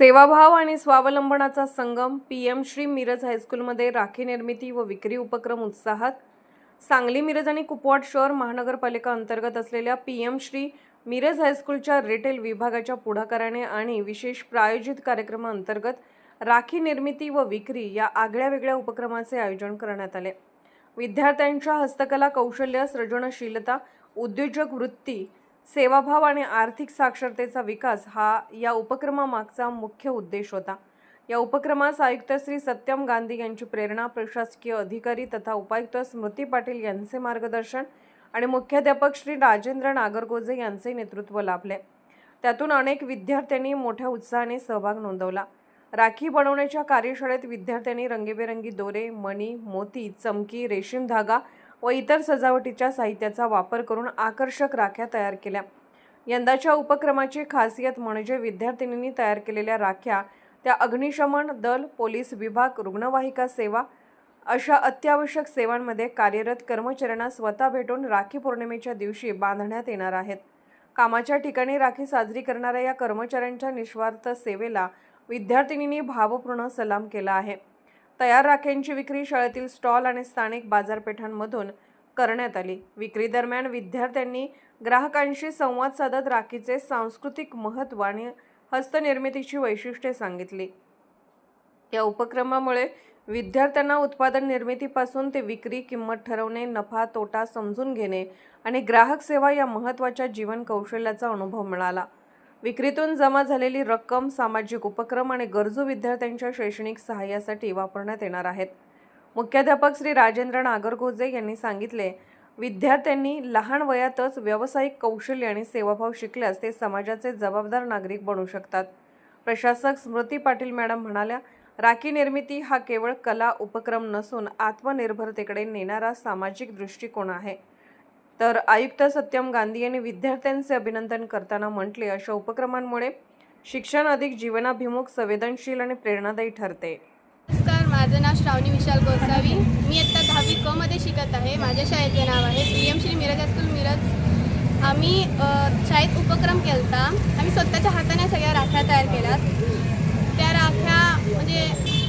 सेवाभाव आणि स्वावलंबनाचा संगम पी एम श्री मिरज हायस्कूलमध्ये राखी निर्मिती व विक्री उपक्रम उत्साहात. सांगली मिरज आणि कुपवाड शहर महानगरपालिका अंतर्गत असलेल्या पी एम श्री मिरज हायस्कूलच्या रिटेल विभागाच्या पुढाकाराने आणि विशेष प्रायोजित कार्यक्रमाअंतर्गत राखी निर्मिती व विक्री या आगळ्या वेगळ्या उपक्रमाचे आयोजन करण्यात आले. विद्यार्थ्यांच्या हस्तकला कौशल्य सृजनशीलता उद्योजक वृत्ती सेवाभाव आणि आर्थिक साक्षरतेचा विकास हा या उपक्रमामागचा मुख्य उद्देश होता. या उपक्रमास आयुक्त श्री सत्यम गांधी यांची प्रेरणा प्रशासकीय अधिकारी तथा उपायुक्त स्मृती पाटील यांचे मार्गदर्शन आणि मुख्याध्यापक श्री राजेंद्र नागरगोजे यांचे नेतृत्व लाभले. त्यातून अनेक विद्यार्थ्यांनी मोठ्या उत्साहाने सहभाग नोंदवला. राखी बनवण्याच्या कार्यशाळेत विद्यार्थ्यांनी रंगीबेरंगी दोरे मणी मोती चमकी रेशीम धागा व इतर सजावटीच्या साहित्याचा वापर करून आकर्षक राख्या तयार केल्या. यंदाच्या उपक्रमाची खासियत म्हणजे विद्यार्थिनींनी तयार केलेल्या राख्या त्या अग्निशमन दल पोलीस विभाग रुग्णवाहिका सेवा अशा अत्यावश्यक सेवांमध्ये कार्यरत कर्मचाऱ्यांना स्वतः भेटून राखी पौर्णिमेच्या दिवशी बांधण्यात येणार आहेत. कामाच्या ठिकाणी राखी साजरी करणाऱ्या या कर्मचाऱ्यांच्या निस्वार्थ सेवेला विद्यार्थिनींनी भावपूर्ण सलाम केला आहे. तयार राख्यांची विक्री शाळेतील स्टॉल आणि स्थानिक बाजारपेठांमधून करण्यात आली. विक्री दरम्यान विद्यार्थ्यांनी ग्राहकांशी संवाद साधत राखीचे सांस्कृतिक महत्त्व आणि हस्तनिर्मितीची वैशिष्ट्ये सांगितली. या उपक्रमामुळे विद्यार्थ्यांना उत्पादन निर्मितीपासून ते विक्री किंमत ठरवणे नफा तोटा समजून घेणे आणि ग्राहक सेवा या महत्त्वाच्या जीवन कौशल्याचा अनुभव मिळाला. विक्रीतून जमा झालेली रक्कम सामाजिक उपक्रम आणि गरजू विद्यार्थ्यांच्या शैक्षणिक सहाय्यासाठी वापरण्यात येणार आहेत. मुख्याध्यापक श्री राजेंद्र नागरगोजे यांनी सांगितले विद्यार्थ्यांनी लहान वयातच व्यावसायिक कौशल्य आणि सेवाभाव शिकल्यास ते समाजाचे जबाबदार नागरिक बनू शकतात. प्रशासक स्मृती पाटील मॅडम म्हणाल्या राखी निर्मिती हा केवळ कला उपक्रम नसून आत्मनिर्भरतेकडे नेणारा सामाजिक दृष्टिकोन आहे. तर आयुक्त सत्यम गांधी यांनी विद्यार्थ्यांचे अभिनंदन करताना म्हटले अशा उपक्रमांमुळे शिक्षण अधिक जीवनाभिमुख संवेदनशील आणि प्रेरणादायी ठरते. नमस्कार माझं नाव श्रावणी विशाल गोसावी. मी आत्ता दहावी क मध्ये शिकत आहे. माझ्या शाळेचे नाव आहे P M Shri Miraj high school Miraj. आम्ही शाळेत उपक्रम केलता. आम्ही स्वतःच्या हाताने सगळ्या राख्या तयार केल्यात. त्या राख्या म्हणजे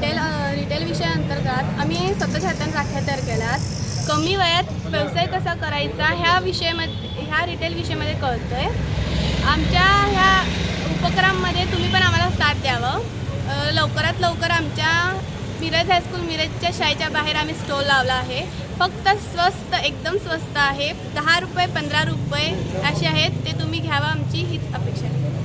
रिटेल रिटेल विषयाअंतर्गत आम्ही स्वतःच्या हाताने राख्या तयार केल्यात. कमी वयात व्यवसाय कसा करायचा ह्या विषयामध्ये ह्या रिटेल विषयामध्ये कळतं आहे आमच्या ह्या उपक्रमामध्ये तुम्ही पण आम्हाला साथ द्यावं. लवकरात लवकर आमच्या मिरज हायस्कूल मिरजच्या शाळेच्या बाहेर आम्ही स्टॉल लावला आहे. फक्त स्वस्त एकदम स्वस्त आहे. दहा रुपये पंधरा रुपये असे आहेत. ते तुम्ही घ्यावं आमची हीच अपेक्षा आहे.